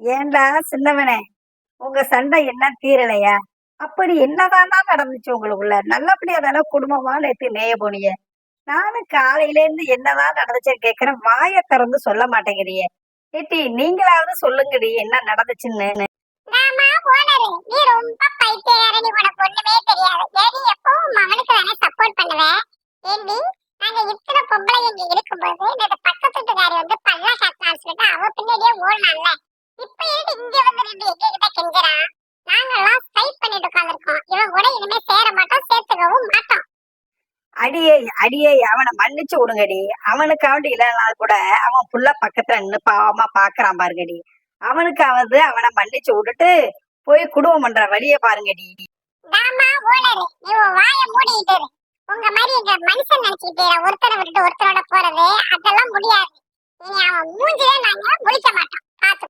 ஏண்டா சின்னவனே? உங்க சண்டை என்ன தீரலையா? அப்படி என்னதானா நடந்துச்சு உங்களுக்குள்ள? நல்லபடியா தானே குடும்பமா நேற்று மேய போனீங்க நானும் காலையில இருந்து என்னதான் நடந்துச்சுன்னு கேக்குறேன் வாயை திறந்து சொல்ல மாட்டேங்கிறியே. ஏட்டி நீங்களாவது சொல்லுங்கடி என்ன நடந்துச்சுன்னு. நாமா நீ ரொம்ப பைத்தியக்காரடி உனக்கு ஒண்ணுமே தெரியாது. ஏடி எப்பவும் அவனுக்கு தானே சப்போர்ட் பண்ணுவேன் ஏண்டி நாங்க இத்தனை பொம்பளைங்க இங்க இருக்கும்போது இந்த பக்கத்து வீட்டுக்காரி வந்து பல்லா சாத்தான்னு சொல்லிட்டு அவ பின்னாடியே ஓடலாம்ல அடியே அடியே அவனை மன்னிச்சு விடுங்கடி. அவனுக்காவது இல்லைனா கூட அவன் புள்ள பக்கத்துல நின்னு பாவமா பாக்குறான் பாருங்கடி. அவனுக்காவது அவனை மன்னிச்சு விட்டுட்டு போய் குடும்பம் பண்ற வழிய பாருங்கடி. உங்க மாதிரி மனுஷன் நினைச்சுக்கிட்டு ஒருத்தரை விட்டுட்டு ஒருத்தரோட போறது அதெல்லாம் முடியாது.